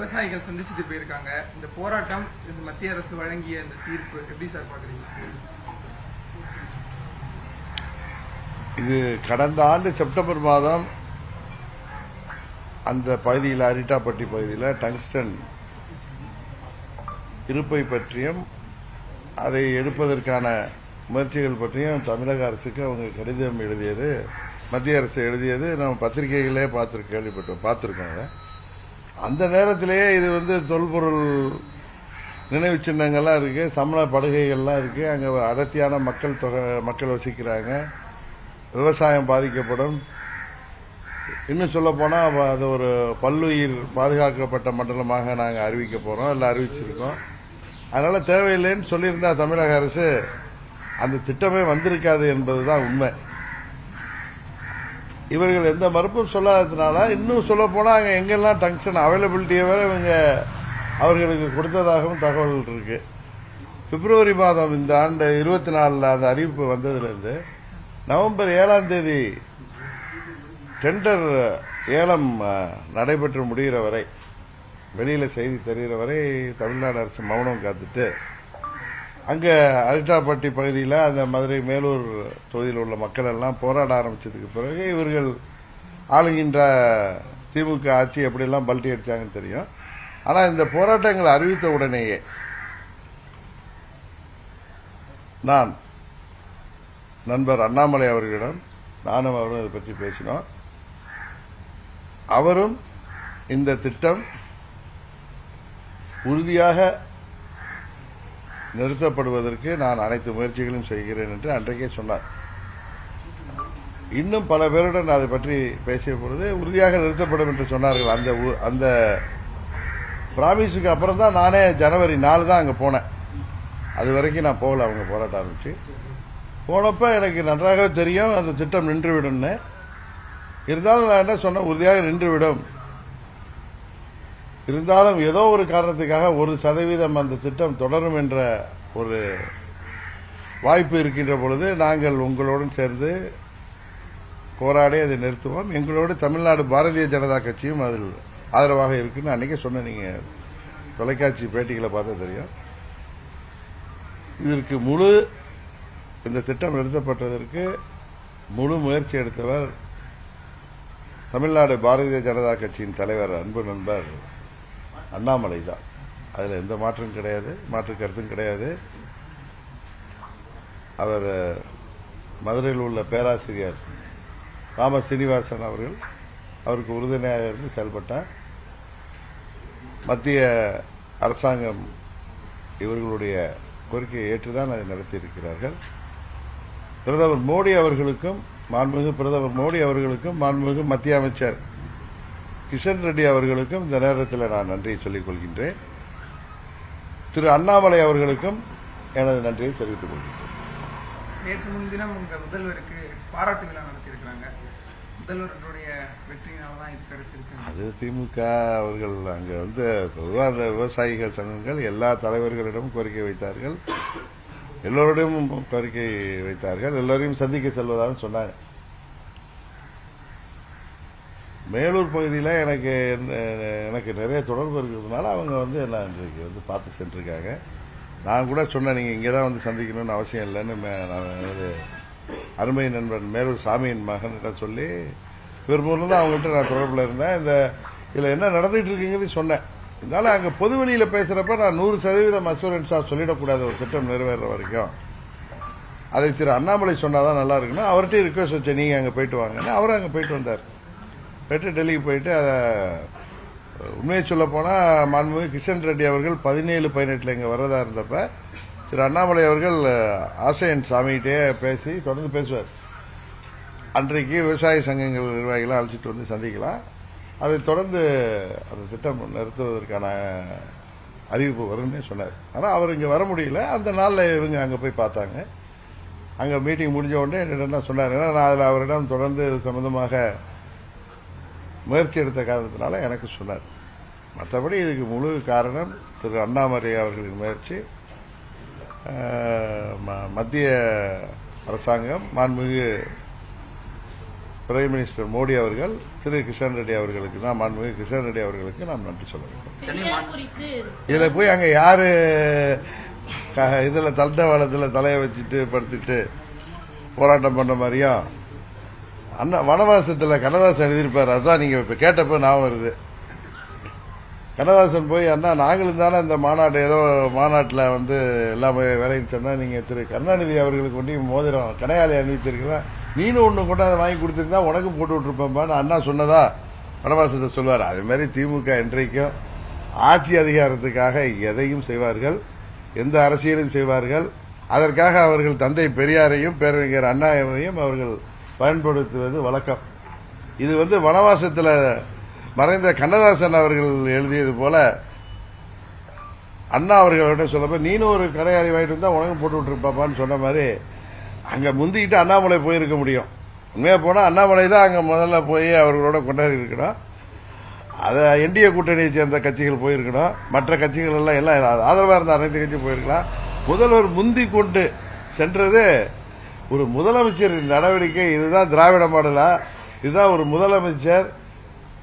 விவசாயிகள் சந்திச்சுட்டு போயிருக்காங்க. இந்த போராட்டம் இந்த மத்திய அரசு வழங்கிய இந்த தீர்ப்பு எப்படி சார் பாக்குறீங்க இது கடந்த ஆண்டு செப்டம்பர் மாதம் அந்த பகுதியில் அரிட்டாப்பட்டி பகுதியில் டங்ஸ்டன் இருப்பை பற்றியும் அதை எடுப்பதற்கான முயற்சிகள் பற்றியும் தமிழக அரசுக்கு அவங்க கடிதம் எழுதியது மத்திய அரசு எழுதியது. நம்ம பத்திரிகைகளே பார்த்து கேள்விப்பட்டோம் பார்த்துருக்கோங்க அந்த நேரத்திலேயே இது வந்து தொல்பொருள் நினைவு சின்னங்கள்லாம் இருக்கு சமண படுகைகள்லாம் இருக்கு. அங்கே அடர்த்தியான மக்கள் தொகை மக்கள் வசிக்கிறாங்க. விவசாயம் பாதிக்கப்படும். இன்னும் சொல்லப்போனால் அது ஒரு பல்லுயிர் பாதுகாக்கப்பட்ட மண்டலமாக நாங்கள் அறிவிக்க போகிறோம் இல்லை அறிவிச்சிருக்கோம். அதனால் தேவையில்லைன்னு சொல்லியிருந்தா தமிழக அரசு அந்த திட்டமே வந்திருக்காது என்பது தான் உண்மை. இவர்கள் எந்த மறுப்பும் சொல்லாததுனால இன்னும் சொல்ல போனால் அங்கே எங்கெல்லாம் டங்ஷன் அவைலபிலிட்டியை வேற இவங்க அவர்களுக்கு கொடுத்ததாகவும் தகவல்கள் இருக்கு. பிப்ரவரி மாதம் இந்த ஆண்டு இருபத்தி நாலில் அந்த அறிவிப்பு வந்ததுலேருந்து நவம்பர் ஏழாம் தேதி டெண்டர் ஏலம் நடைபெற்று முடிகிற வரை வெளியில செய்தி தெரிகிற வரை தமிழ்நாடு அரசு மௌனம் காத்துட்டு அங்கே அரிட்டாப்பட்டி பகுதியில் அந்த மதுரை மேலூர் தொகுதியில் உள்ள மக்கள் எல்லாம் போராட ஆரம்பித்ததுக்கு பிறகு இவர்கள் ஆளுகின்ற திமுக ஆட்சி எப்படியெல்லாம் பல்ட்டி அடித்தாங்கன்னு தெரியும். ஆனால் இந்த போராட்டங்களை அறிவித்த உடனேயே நான் நண்பர் அண்ணாமலை அவர்களிடம் நானும் அவரும் இதை பற்றி பேசினோம். அவரும் இந்த திட்டம் உறுதியாக நிறுத்தப்படுவதற்கு நான் அனைத்து முயற்சிகளையும் செய்கிறேன் என்று அன்றைக்கே சொன்னார். இன்னும் பல பேருடன் அதை பற்றி பேசிய பொழுது உறுதியாக நிறுத்தப்படும் என்று சொன்னார்கள். அந்த ஊ- அந்த பிராமிஸுக்கு அப்புறம் தான் நானே ஜனவரி நாலு தான் அங்கே போனேன். அது வரைக்கும் நான் போகல அவங்க போராட்டம் ஆரம்பிச்சு. போனப்போ எனக்கு நன்றாகவே தெரியும் அந்த திட்டம் நின்றுவிடும்னு. இருந்தாலும் நான் என்ன சொன்னேன் உறுதியாக நின்றுவிடும். இருந்தாலும் ஏதோ ஒரு காரணத்துக்காக ஒரு சதவீதம் அந்த திட்டம் தொடரும் என்ற ஒரு வாய்ப்பு இருக்கின்ற பொழுது நாங்கள் உங்களுடன் சேர்ந்து போராடி அதை நிறுத்துவோம். எங்களோடு தமிழ்நாடு பாரதிய ஜனதா கட்சியும் அதில் ஆதரவாக இருக்குன்னு அன்னைக்கே சொன்ன நீங்க தொலைக்காட்சி பேட்டிகளை பார்த்தா தெரியும். இதற்கு முழு இந்த திட்டம் நிறுத்தப்பட்டதற்கு முழு முயற்சி எடுத்தவர் தமிழ்நாடு பாரதிய ஜனதா கட்சியின் தலைவர் அன்பு நண்பர் அண்ணாமலை தான். அதில் எந்த மாற்றம் கிடையாது மாற்று கருத்தும் கிடையாது. அவர் மதுரையில் உள்ள பேராசிரியர் ராம சீனிவாசன் அவர்கள் அவருக்கு உறுதுணையாக இருந்து செயல்பட்டார். மத்திய அரசாங்கம் இவர்களுடைய கோரிக்கையை ஏற்றுதான் அதை நடத்தியிருக்கிறார்கள். பிரதமர் மோடி அவர்களுக்கும் மாண்புமிகு பிரதமர் மோடி அவர்களுக்கும் மாண்புமிகு மத்திய அமைச்சர் கிஷன் ரெட்டி அவர்களுக்கும் இந்த நேரத்தில் நான் நன்றியை சொல்லிக் கொள்கின்றேன். திரு அண்ணாமலை அவர்களுக்கும் எனது நன்றியை தெரிவித்துக் கொள்கின்றேன். நேற்று முன்தினம் உங்க முதல்வருக்கு பாராட்டு விழா நடத்தியிருக்கிறாங்க. முதல்வருடைய வெற்றியினால தான் இது கிடைச்சிருக்கு. அது திமுக அவர்கள் அங்கே வந்து பொதுவா அந்த விவசாயிகள் சங்கங்கள் எல்லா தலைவர்களிடம் கோரிக்கை வைத்தார்கள். எல்லோரிடமும் கோரிக்கை வைத்தார்கள். எல்லோரையும் சந்திக்க செல்வதாக சொன்னாங்க. மேலூர் பகுதியில் எனக்கு என்ன- எனக்கு நிறைய தொடர்பு இருக்கிறதுனால அவங்க வந்து என்ன இன்றைக்கு வந்து பார்த்து சென்றிருக்காங்க. நான் கூட சொன்னேன் நீங்கள் இங்கே தான் வந்து சந்திக்கணும்னு அவசியம் இல்லைன்னு நான் எனது அருமை நண்பன் மேலூர் சாமியின் மகன்கிட்ட சொல்லி பெரும்பூரில் தான் அவங்ககிட்ட நான் தொடர்பில் இருந்தேன். இந்த இதில் என்ன நடந்துகிட்டு இருக்குங்கிறது சொன்னேன். இருந்தாலும் அங்கே பொது வெளியில் பேசுகிறப்ப நான் நூறு சதவீதம் அசூரன்ஸாக சொல்லிடக்கூடாது ஒரு திட்டம் நிறைவேற வரைக்கும். அதை திரு அண்ணாமலை சொன்னாதான் நல்லா இருக்குன்னு அவர்கிட்ட ரிக்வஸ்ட் வச்சேன் நீங்கள் அங்கே போயிட்டு வாங்கன்னு. அவரும் அங்கே போயிட்டு வந்தார். போயிட்டு டெல்லிக்கு போயிட்டு அதை உண்மையை சொல்ல போனால் மாண்புமிகு கிஷன் ரெட்டி அவர்கள் பதினேழு பதினெட்டில் இங்கே வர்றதா இருந்தப்ப திரு அண்ணாமலை அவர்கள் ஆசையன் சாமிகிட்டே பேசி தொடர்ந்து பேசுவார். அன்றைக்கு விவசாய சங்கங்கள் நிர்வாகிகளை அழைச்சிட்டு வந்து சந்திக்கலாம். அதை தொடர்ந்து அந்த திட்டம் நிறுத்துவதற்கான அறிவிப்பு வரும்னே சொன்னார். ஆனால் அவர் இங்கே வர முடியல. அந்த நாளில் இவங்க அங்கே போய் பார்த்தாங்க. அங்கே மீட்டிங் முடிஞ்ச உடனே என்னிடம் தான் சொன்னார். ஏன்னா நான் அதில் அவரிடம் தொடர்ந்து இது முயற்சி எடுத்த காரணத்தினால எனக்கு சொன்னார். மற்றபடி இதுக்கு முழு காரணம் திரு அண்ணாமலை அவர்களின் முயற்சி மத்திய அரசாங்கம் மாண்புமிகு பிரைம் மினிஸ்டர் மோடி அவர்கள் திரு கிஷன் ரெட்டி அவர்களுக்கு தான் மாண்புமிகு கிஷன் ரெட்டி அவர்களுக்கு நாம் நன்றி சொல்ல வேண்டும் இதில் போய் அங்கே யாரு இதுல தண்டவாளத்தில் தலையை வச்சுட்டு படுத்துட்டு போராட்டம் பண்ண மாதிரியும் அண்ணா வனவாசத்தில் கண்ணதாசன் எழுதியிருப்பார். அதுதான் நீங்கள் இப்போ கேட்டப்ப ஞாபகம் வருது. கண்ணதாசன் போய் அண்ணா நாங்களும் தானே இந்த மாநாடு ஏதோ மாநாட்டில் வந்து எல்லாம் வேலைன்னு சொன்னால் நீங்கள் திரு கருணாநிதி அவர்களுக்கு கொண்டு மோதிரம் கடையாளி அணிவித்திருக்கிறா நீனும் ஒன்று கொண்டாந்து வாங்கி கொடுத்துருந்தா உனக்கு போட்டு விட்டுருப்பேன்பான்னு அண்ணா சொன்னதா? வனவாசத்தை சொல்வார் அதே மாதிரி திமுக இன்றைக்கும் ஆட்சி அதிகாரத்துக்காக எதையும் செய்வார்கள் எந்த அரசியலும் செய்வார்கள். அதற்காக அவர்கள் தந்தை பெரியாரையும் பேரறிஞர் அண்ணாவையும் அவர்கள் பயன்படுத்துவது வழக்கம். இது வந்து வனவாசத்தில் மறைந்த கண்ணதாசன் அவர்கள் எழுதியது போல அண்ணா அவர்களோட சொல்லப்ப நீனும் ஒரு கடையாளி வாங்கிட்டு இருந்தா உனக்கு போட்டு விட்டுருப்பாப்பான்னு சொன்ன மாதிரி அங்க முந்திக்கிட்டு அண்ணாமலை போயிருக்க முடியும். உண்மையா போனா அண்ணாமலை தான் அங்க முதல்ல போய் அவர்களோட கொண்டாடி இருக்கணும். அதை என்டிஏ கூட்டணியை சேர்ந்த கட்சிகள் போயிருக்கணும். மற்ற கட்சிகள் எல்லாம் எல்லாம் ஆதரவாக இருந்த அனைத்து கட்சியும் போயிருக்கலாம். முதல்வர் முந்தி கொண்டு சென்றது ஒரு முதலமைச்சரின் நடவடிக்கை இதுதான் திராவிட மாடலா? இதுதான் ஒரு முதலமைச்சர்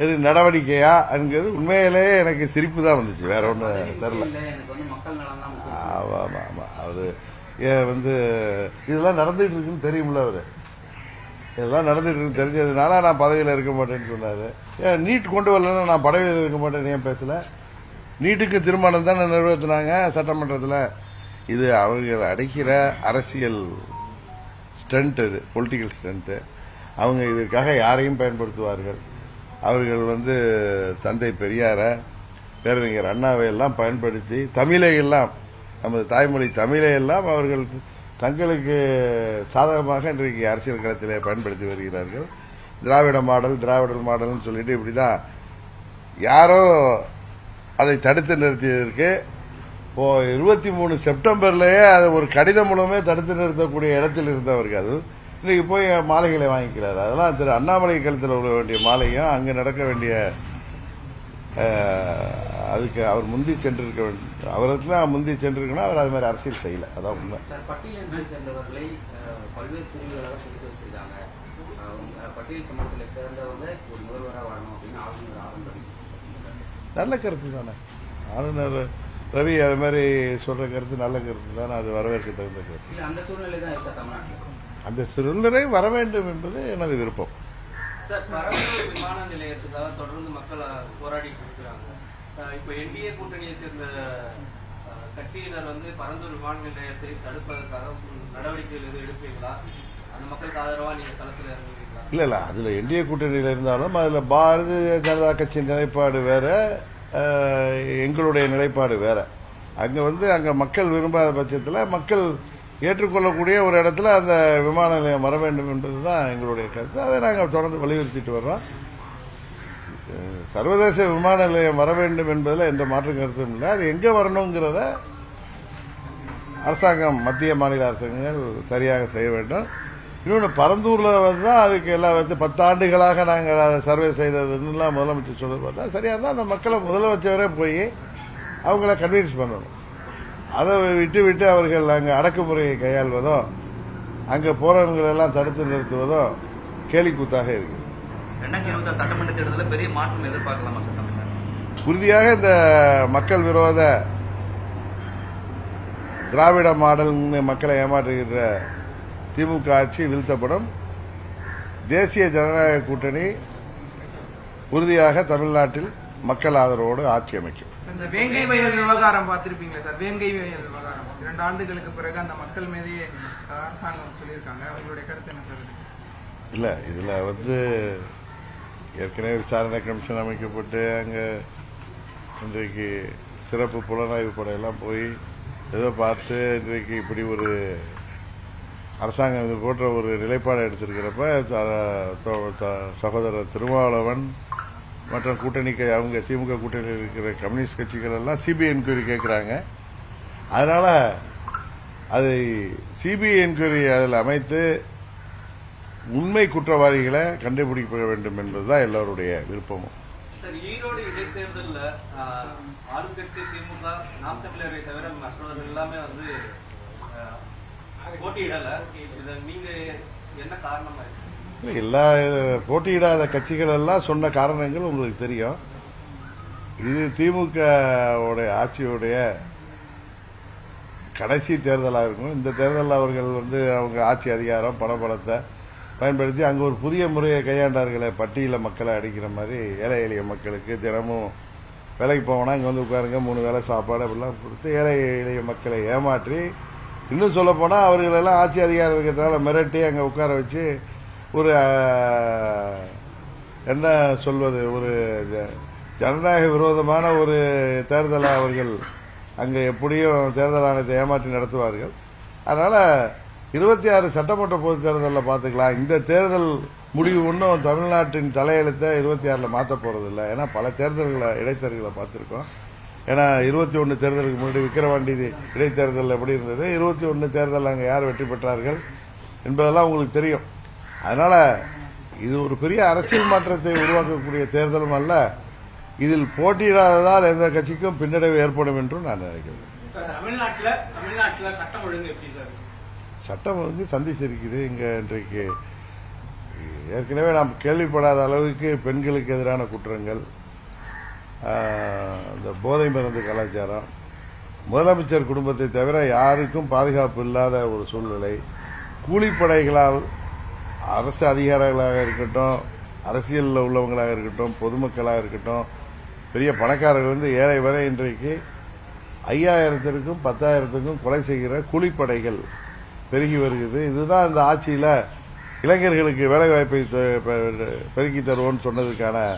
இது நடவடிக்கையா? என்கிறது உண்மையிலேயே எனக்கு சிரிப்பு தான் வந்துச்சு. வேற ஒன்றும் தெரியல இல்ல. எனக்கு வந்து மக்கள் நலம் தான் முக்கியம். ஆமா ஆமா ஆமா அவரு ஏன் வந்து இதெல்லாம் நடந்துட்டு இருக்குன்னு தெரியும்ல அவரு. இதெல்லாம் நடந்துட்டு இருக்குன்னு தெரிஞ்சதுனால நான் பதவியில் இருக்க மாட்டேன்னு சொன்னாரு. ஏன் நீட் கொண்டு வரலன்னா நான் பதவியில் இருக்க மாட்டேன்னு ஏன் பேசல? நீட்டுக்கு திருமணம் தானே நிறைவேற்றினாங்க சட்டமன்றத்தில். இது அவர்கள் அடைக்கிற அரசியல் ஸ்ட்ரென்த் இது பொலிட்டிக்கல் ஸ்ட்ரென்த்து அவங்க இதற்காக யாரையும் பயன்படுத்துவார்கள்? அவர்கள் வந்து தந்தை பெரியாரை பேரறிஞர் அண்ணாவை எல்லாம் பயன்படுத்தி தமிழை எல்லாம் நமது தாய்மொழி தமிழை எல்லாம் அவர்கள் தங்களுக்கு சாதகமாக இன்றைக்கு அரசியல் களத்தில் பயன்படுத்தி வருகிறார்கள். திராவிட மாடல் திராவிடர் மாடல்னு சொல்லிட்டு இப்படி தான் யாரோ அதை தடுத்து நிறுத்தியதற்கு இப்போ இருபத்தி மூணு செப்டம்பர்லயே அது ஒரு கடிதம் மூலமே தடுத்து நிறுத்தக்கூடிய இடத்தில் இருந்தவர்கள். இன்னைக்கு போய் மாலைகளை வாங்கிக்கிறார். அதெல்லாம் திரு அண்ணாமலை கழுத்தில் விட வேண்டிய மாலையும் அங்கு நடக்க வேண்டிய அதுக்கு அவர் முந்தி சென்றிருக்க வேண்டும் அவருக்கு தான் முந்தி சென்றிருக்கணும் அவர் அது மாதிரி அரசியல் செய்யல. அதான் உண்மை. நல்ல கருத்து தானே. ஆளுநர் ரவி அது மாதிரி சொல்ற கருத்து நல்ல கருத்து தானே. அது வரவேற்க தகுந்த கருத்து. அந்த சூழ்நிலை வர வேண்டும் என்பது எனது விருப்பம். விமான நிலையத்துக்காக தொடர்ந்து மக்கள் போராடிட்டு இருக்கிறாங்க. இப்போ என்டிஏ கூட்டணியை சேர்ந்த கட்சியினர் வந்து பரந்தூர் விமான நிலையத்தை தடுப்பதற்காக நடவடிக்கைகள் எதுவும் எடுப்பீங்களா அந்த மக்களுக்கு ஆதரவா நீங்க களத்துல இறங்குவீங்களா இல்ல இல்ல. அதுல என்டிஏ கூட்டணியில இருந்தாலும் அதுல பாரதிய ஜனதா கட்சி நிலைப்பாடு வேற. எங்களுடைய நிலைப்பாடு வேற. அங்கே வந்து அங்கே மக்கள் விரும்பாத பட்சத்தில் மக்கள் ஏற்றுக்கொள்ளக்கூடிய ஒரு இடத்துல அந்த விமான நிலையம் வர வேண்டும் என்பது தான் எங்களுடைய கருத்து. அதை நாங்கள் தொடர்ந்து வலியுறுத்திட்டு வர்றோம். சர்வதேச விமான நிலையம் வர வேண்டும் என்பதில் எந்த மாற்று கருத்தும் இல்லை. அது எங்கே வரணுங்கிறத அரசாங்கம் மத்திய மாநில அரசாங்கங்கள் சரியாக செய்ய வேண்டும். இன்னொன்று பரந்தூர்ல வந்து தான் அதுக்கு எல்லாம் வந்து பத்தாண்டுகளாக நாங்கள் அதை சர்வே செய்ததுன்னுலாம் முதலமைச்சர் சொல்றது பார்த்தா சரியா இருந்தால் அந்த மக்களை முதலமைச்சரே போய் அவங்கள கன்வின்ஸ் பண்ணணும். அதை விட்டு விட்டு அவர்கள் அங்கே அடக்குமுறையை கையாள்வதோ அங்கே போறவங்களை எல்லாம் தடுத்து நிறுத்துவதோ கேலிக்கூத்தாக இருக்கு ரெண்டாயிரத்தி இருபத்தி ஆறு சட்டமன்ற தேர்தலில் பெரிய மாற்றம் எதிர்பார்க்கலாமா சட்டமன்ற? உறுதியாக இந்த மக்கள் விரோத திராவிட மாடல்னு மக்களை ஏமாற்றுகின்ற திமுக ஆட்சி வீழ்த்தப்படும். தேசிய ஜனநாயக கூட்டணி உறுதியாக தமிழ்நாட்டில் மக்கள் ஆதரவோடு ஆட்சி அமைக்கும். இந்த வேங்கை வயல் விவகாரம் பார்த்திருப்பீங்களா சார்? வேங்கை வயல் விவகாரம். இரண்டு ஆண்டுகளுக்கு பிறகு அந்த மக்கள் மீதே அரசாங்கம் சொல்லியிருக்காங்க. உங்களுடைய கருத்து என்ன சார்? இல்ல இதுல வந்து ஏற்கனவே விசாரணை கமிஷன் அமைக்கப்பட்டு அங்க இன்றைக்கு சிறப்பு புலனாய்வு படையெல்லாம் போய் ஏதோ பார்த்து இன்றைக்கு இப்படி ஒரு அரசாங்கம் இது போன்ற ஒரு நிலைப்பாடு எடுத்திருக்கிறப்ப த- சகோதரர் திருமாவளவன் மற்றும் கூட்டணிக்கு அவங்க திமுக கூட்டணியில் இருக்கிற கம்யூனிஸ்ட் கட்சிகள் எல்லாம் சிபிஐ என்கொயரி கேட்குறாங்க. அதனால அதை சிபிஐ என்கொயரி அதில் அமைத்து உண்மை குற்றவாளிகளை கண்டுபிடிக்க வேண்டும் என்பதுதான் எல்லோருடைய விருப்பமும். ஈரோடு ஆளுங்கட்சி திமுக நாம் தமிழரை தவிர மற்றவர்கள் எல்லாமே வந்து அஹ், போட்டியிடல இத நீங்க என்ன காரணமா இருக்கு எல்லா போட்டியிடாத கட்சிகள் எல்லாம் சொன்ன காரணங்கள் உங்களுக்கு தெரியும். இது திமுக உடைய ஆட்சியுடைய கடைசி தேர்தலாக இருக்கும். இந்த தேர்தலில் அவர்கள் வந்து அவங்க ஆட்சி அதிகாரம் பணபலத்தை பயன்படுத்தி அங்கே ஒரு புதிய முறையை கையாண்டார்களே பட்டியல மக்களை அடிக்கிற மாதிரி ஏழை எளிய மக்களுக்கு தினமும் வேலைக்கு போவோம்னா இங்கே வந்து உட்காருங்க மூணு வேளை சாப்பாடு அப்படிலாம் கொடுத்து ஏழை எளிய மக்களை ஏமாற்றி இன்னும் சொல்லப்போனால் அவர்களெல்லாம் ஆட்சி அதிகாரம் இருக்கிறதுனால மிரட்டி அங்கே உட்கார வச்சு ஒரு என்ன சொல்வது ஒரு ஜனநாயக விரோதமான ஒரு தேர்தலை அவர்கள் அங்கே எப்படியும் தேர்தல் ஆணையத்தை ஏமாற்றி நடத்துவார்கள். அதனால இருபத்தி ஆறு சட்டமன்ற பொதுத் தேர்தலில் பார்த்துக்கலாம். இந்த தேர்தல் முடிவு ஒன்றும் தமிழ்நாட்டின் தலையெழுத்தை இருபத்தி ஆறில் மாற்ற போறதில்லை. ஏன்னா பல தேர்தல்களை இடைத்தேர்தல்களை பார்த்துருக்கோம். ஏன்னா இருபத்தி ஒன்று தேர்தலுக்கு முன்னாடி விக்கிரவாண்டி இடைத்தேர்தல் எப்படி இருந்தது? இருபத்தி ஒன்று தேர்தல் அங்கே யார் வெற்றி பெற்றார்கள் என்பதெல்லாம் உங்களுக்கு தெரியும். அதனால இது ஒரு பெரிய அரசியல் மாற்றத்தை உருவாக்கக்கூடிய தேர்தலும் அல்ல. இதில் போட்டியிடாததால் எந்த கட்சிக்கும் பின்னடைவு ஏற்படும் என்றும் நான் நினைக்கிறேன். சட்டம் ஒழுங்கு சந்திச்சிருக்குது இங்க இன்றைக்கு. ஏற்கனவே நாம் கேள்விப்படாத அளவுக்கு பெண்களுக்கு எதிரான குற்றங்கள். இந்த போதை மருந்து கலாச்சாரம். முதலமைச்சர் குடும்பத்தை தவிர யாருக்கும் பாதுகாப்பு இல்லாத ஒரு சூழ்நிலை. கூலிப்படைகளால் அரசு அதிகாரிகளாக இருக்கட்டும் அரசியலில் உள்ளவங்களாக இருக்கட்டும் பொதுமக்களாக இருக்கட்டும் பெரிய பணக்காரர்களிருந்து ஏழை வரை இன்றைக்கு ஐயாயிரத்திற்கும் பத்தாயிரத்துக்கும் கொலை செய்கிற கூலிப்படைகள் பெருகி வருகிறது. இதுதான் இந்த ஆட்சியில் இளைஞர்களுக்கு வேலைவாய்ப்பை பெ- பெ- பெருக்கி தருவோம்னு சொன்னதுக்கான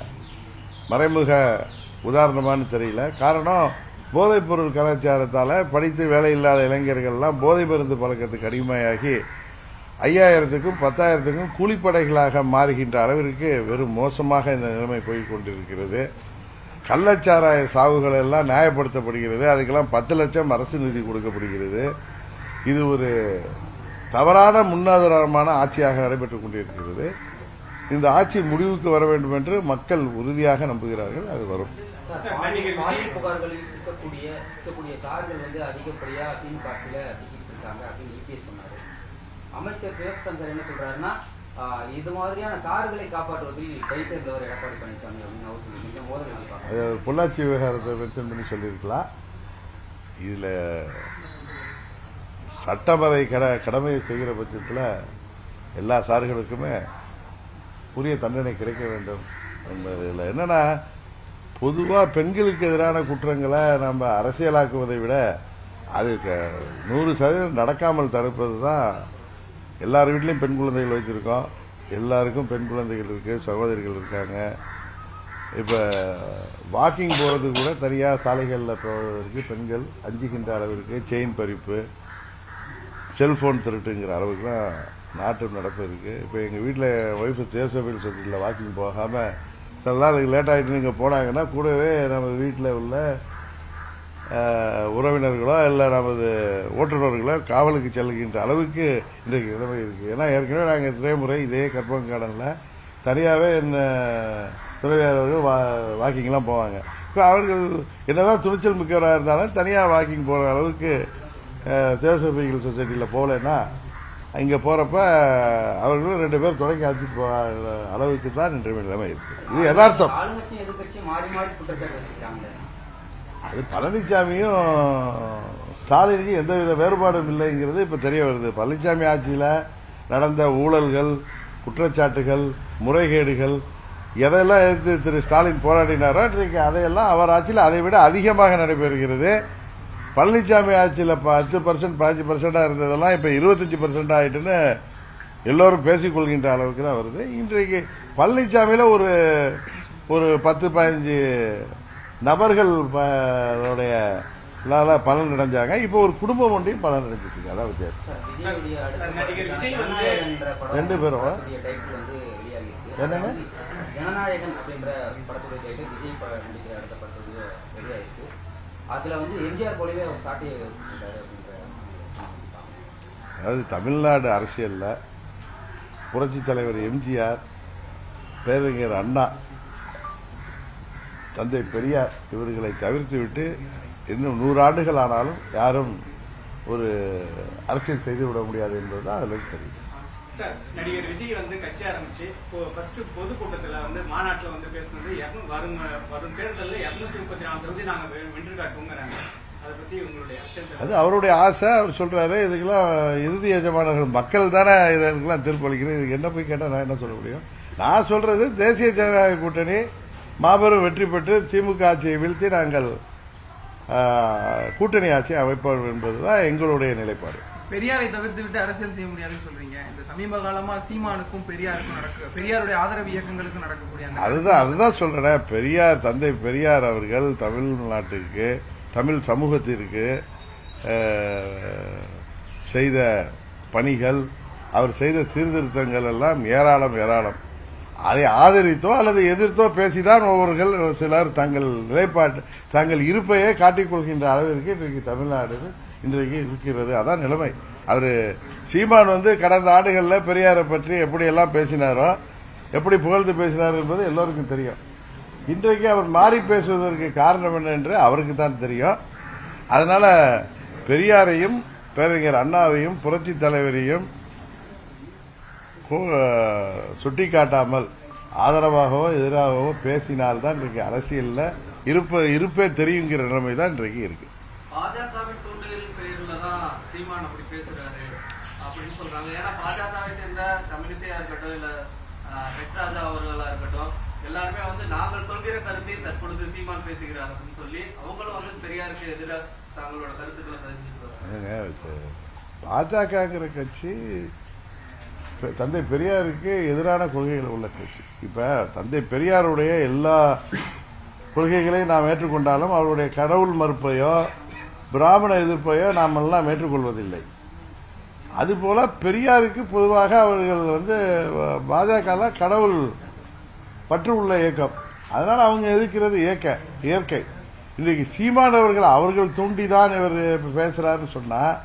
மறைமுக உதாரணமான்னு தெரியல. காரணம் போதைப் பொருள் படித்து வேலை இல்லாத இளைஞர்கள்லாம் போதை மருந்து பழக்கத்துக்கு அடிமையாகி ஐயாயிரத்துக்கும் பத்தாயிரத்துக்கும் கூலிப்படைகளாக மாறுகின்ற அளவிற்கு வெறும் மோசமாக இந்த நிலைமை போய்க் கொண்டிருக்கிறது கள்ளச்சாராய சாவுகள் எல்லாம் நியாயப்படுத்தப்படுகிறது. அதுக்கெல்லாம் பத்து லட்சம் அரசு நிதி கொடுக்கப்படுகிறது. இது ஒரு தவறான முன்னாதாரமான ஆட்சியாக நடைபெற்றுக் கொண்டிருக்கிறது. இந்த ஆட்சி முடிவுக்கு வர வேண்டும் என்று மக்கள் உறுதியாக நம்புகிறார்கள் அது வரும். அமைச்சர் சிவசங்கர் என்ன சொல்றாருன்னா இது மாதிரியான சார்களை காப்பாற்றுவதில் கை தேர்ந்தவர் எடப்பாடி பழனிசாமி அப்படின்னு அவர் சொல்லி? அது பொள்ளாச்சி விவகாரத்தை மென்ஷன் பண்ணி சொல்லியிருக்கலாம். இதுல சட்டமறை கட கடமையை செய்கிற பட்சத்தில் எல்லா சார்களுக்குமே உரிய தண்டனை கிடைக்க வேண்டும் என்பதில். என்னன்னா பொதுவாக பெண்களுக்கு எதிரான குற்றங்களை நம்ம அரசியலாக்குவதை விட அது க- நூறு சதவீதம் நடக்காமல் தடுப்பது தான் எல்லார் வீட்லேயும் பெண் குழந்தைகள் வச்சுருக்கோம் எல்லாருக்கும் பெண் குழந்தைகள் இருக்கு சகோதரிகள் இருக்காங்க. இப்போ வாக்கிங் போகிறது கூட தனியாக சாலைகளில் போவதற்கு பெண்கள் அஞ்சுகின்ற அளவிற்கு செயின் பறிப்பு செல்ஃபோன் திருட்டுங்கிற அளவுக்கு தான் நாட்டு நடப்பு இருக்குது இப்போ எங்கள் வீட்டில் ஒய்ஃபு தேசபையில் சொல்லியில் வாக்கிங் போகாமல் சில நாள் லேட் ஆகிட்டு நீங்கள் போனாங்கன்னா கூடவே நமது வீட்டில் உள்ள உறவினர்களோ இல்லை நமது ஓட்டுநர்களோ காவலுக்கு செல்கின்ற அளவுக்கு இன்றைக்கு நிலைமை இருக்குது ஏன்னா ஏற்கனவே நாங்கள் திரைமுறை இதே கற்பங்காடனில் தனியாகவே என்ன துணைவியார் அவர்கள் வா வாக்கிங்லாம் போவாங்க. இப்போ அவர்கள் என்னதான் துணிச்சல் மிக்கவராக இருந்தாலும் தனியாக வாக்கிங் போகிற அளவுக்கு தேவசபைகள் சொசைட்டியில் போகலன்னா இங்கே போகிறப்ப அவர்களும் ரெண்டு பேர் தொடங்கி போகிற அளவுக்கு தான் இன்றைய நிலைமை இருக்கு. இது யதார்த்தம். அது பழனிசாமியும் ஸ்டாலினுக்கும் எந்தவித வேறுபாடும் இல்லைங்கிறது இப்ப தெரிய வருது. பழனிசாமி ஆட்சியில நடந்த ஊழல்கள் குற்றச்சாட்டுகள் முறைகேடுகள் எதையெல்லாம் எதிர்த்து திரு ஸ்டாலின் போராடினாரோ இன்றைக்கு அதையெல்லாம் அவர் ஆட்சியில் அதை விட அதிகமாக நடைபெறுகிறது. பழனிசாமி ஆட்சியில் பத்து பர்சன்ட் பதினஞ்சு பர்சன்டா இருந்ததெல்லாம் இப்ப இருபத்தஞ்சு பர்சன்ட் ஆயிட்டுன்னு எல்லோரும் பேசிக்கொள்கின்ற அளவுக்கு தான் வருது. இன்றைக்கு பழனிசாமியில் ஒரு ஒரு பத்து பதினஞ்சு நபர்கள் பலன் அடைஞ்சாங்க. இப்போ ஒரு குடும்பம் ஒன்றையும் பலன் அடைஞ்சிருக்கு அதான் வித்தியாசம். ரெண்டு பேரும். என்னங்க? ஜனநாயகன் அப்படின்ற படத்துடைய அதுல வந்து எம்ஜிஆர் போலவே அவர் அதாவது தமிழ்நாடு அரசியல்ல புரட்சி தலைவர் எம்ஜிஆர் பேரறிஞர் அண்ணா தந்தை பெரியார் இவர்களை தவிர்த்து விட்டு இன்னும் நூறு ஆண்டுகள் ஆனாலும் யாரும் ஒரு அரசியல் செய்துவிட முடியாது என்பதுதான் அதில் தெரியும் சார் நடிகர் விஜய் வந்து கட்சி ஆரம்பிச்சு இப்போ ஃபர்ஸ்ட் பொதுக்கூட்டத்தில் வந்து மாநாட்டில் வந்து பேசுனது இருநூ- வரும் வரும் தேர்தலில் இரநூத்தி முப்பத்தி நாலு தொகுதி நாங்கள் வென்று காட்டுவோங்கிறாங்க அது அவருடைய ஆசை அவர் சொல்றாரு இதுக்கெல்லாம் இறுதி எஜமானர்கள் மக்கள் தானே இதற்கெல்லாம் தீர்ப்பளிக்கிறது இதுக்கு என்ன போய் கேட்டால் நான் என்ன சொல்ல முடியும்? நான் சொல்றது தேசிய ஜனநாயக கூட்டணி மாபெரும் வெற்றி பெற்று திமுக ஆட்சியை வீழ்த்தி நாங்கள் கூட்டணி ஆட்சியை அமைப்போம் என்பதுதான் எங்களுடைய நிலைப்பாடு. பெரியாரை தவிர்த்து விட்டு அரசியல் செய்ய முடியாதுன்னு சொல்றீங்க. இந்த சமீப காலமா சீமானுக்கும் பெரியாருக்கும் நடக்க பெரியாருடைய ஆதரவு இயக்கங்களுக்கும் நடக்கக்கூடிய அதுதான் அதுதான் சொல்றேன். பெரியார் தந்தை பெரியார் அவர்கள் தமிழ்நாட்டுக்கு தமிழ் சமூகத்திற்கு செய்த பணிகள் அவர் செய்த சீர்திருத்தங்கள் எல்லாம் ஏராளம் ஏராளம். அதை ஆதரித்தோ அல்லது எதிர்த்தோ பேசிதான் ஒவ்வொருகள் சிலர் தங்கள் நிலைப்பாட்டு தங்கள் இருப்பையே காட்டிக் கொள்கின்ற அளவிற்கு இன்றைக்கு தமிழ்நாடு இன்றைக்கு இருக்கிறது. அதான் நிலைமை. அவர் சீமான் வந்து கடந்த ஆண்டுகளில் பெரியாரை பற்றி எப்படியெல்லாம் பேசினாரோ எப்படி புகழ்ந்து பேசினார் என்பது எல்லோருக்கும் தெரியும். இன்றைக்கு அவர் மாறி பேசுவதற்கு காரணம் என்ன என்று அவருக்கு தான் தெரியும். அதனால பெரியாரையும் பேரறிஞர் அண்ணாவையும் புரட்சி தலைவரையும் சுட்டிக்காட்டாமல் ஆதரவாகவோ எதிராகவோ பேசினால்தான் இன்றைக்கு அரசியலில் இருப்ப இருப்பே தெரியுங்கிற நிலைமை தான் இன்றைக்கு இருக்கு. பேசுறாரு அப்படின்னு சொல்றாங்க. ஏன்னா பாஜகவை சேர்ந்த தமிழிசையா இருக்கட்டும் இல்ல ஆஹ், ஹெச் ராஜா அவர்களா இருக்கட்டும் எல்லாருமே வந்து நாங்கள் சொல்கிற கருத்தை தற்பொழுது சீமான் பேசுகிறார் அப்படின்னு சொல்லி அவங்களும் வந்து பெரியாருக்கு எதிராக தங்களோட கருத்துக்களை தெரிஞ்சுக்கிறாங்க பாஜகங்கிற கட்சி தந்தை பெரியாருக்கு எதிரான கொள்கைகள் உள்ள கட்சி. இப்ப தந்தை பெரியாருடைய எல்லா கொள்கைகளையும் நாம் ஏற்றுக்கொண்டாலும் அவருடைய கடவுள் மறுப்பையோ பிராமண எதிர்ப்பையோ நாம் எல்லாம் ஏற்றுக்கொள்வதில்லை. அதுபோல் பெரியாருக்கு பொதுவாக அவர்கள் வந்து பாஜக கடவுள் பற்று உள்ள இயக்கம். அதனால் அவங்க எதிர்க்கிறது இயக்க இயற்கை. இன்றைக்கு சீமானவர்கள் அவர்கள் தூண்டிதான் இவர் இப்போ பேசுகிறாருன்னு சொன்னால்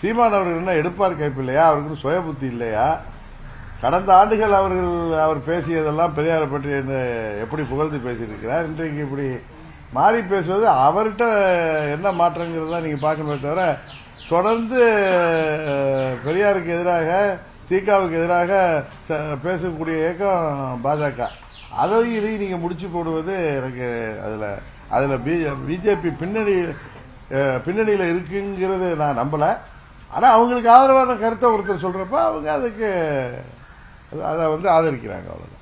சீமான் அவர்கள் என்ன எடுப்பார் கைப்பு இல்லையா அவருக்கு சுய புத்தி இல்லையா? கடந்த ஆண்டுகள் அவர்கள் அவர் பேசியதெல்லாம் பெரியாரை பற்றி என்ன எப்படி புகழ்ந்து பேசியிருக்கிறார்? இன்றைக்கு இப்படி மாறி பேசுவது அவர்கிட்ட என்ன மாற்றங்கிறதெல்லாம் நீங்கள் பார்க்கணுமே தவிர தொடர்ந்து பெரியாருக்கு எதிராக திகாவுக்கு எதிராக ச- பேசக்கூடிய இயக்கம் பாஜக. அதையும் இதையும் நீங்க முடிச்சு போடுவது எனக்கு அதுல அதுல பிஜேபி பின்னணி பின்னணியில் பின்னணியில இருக்குங்கிறது நான் நம்பல. ஆனா அவங்களுக்கு ஆதரவான கருத்தை ஒருத்தர் சொல்றப்ப அவங்க அதுக்கு அதை வந்து ஆதரிக்கிறாங்க அவ்வளவுதான்.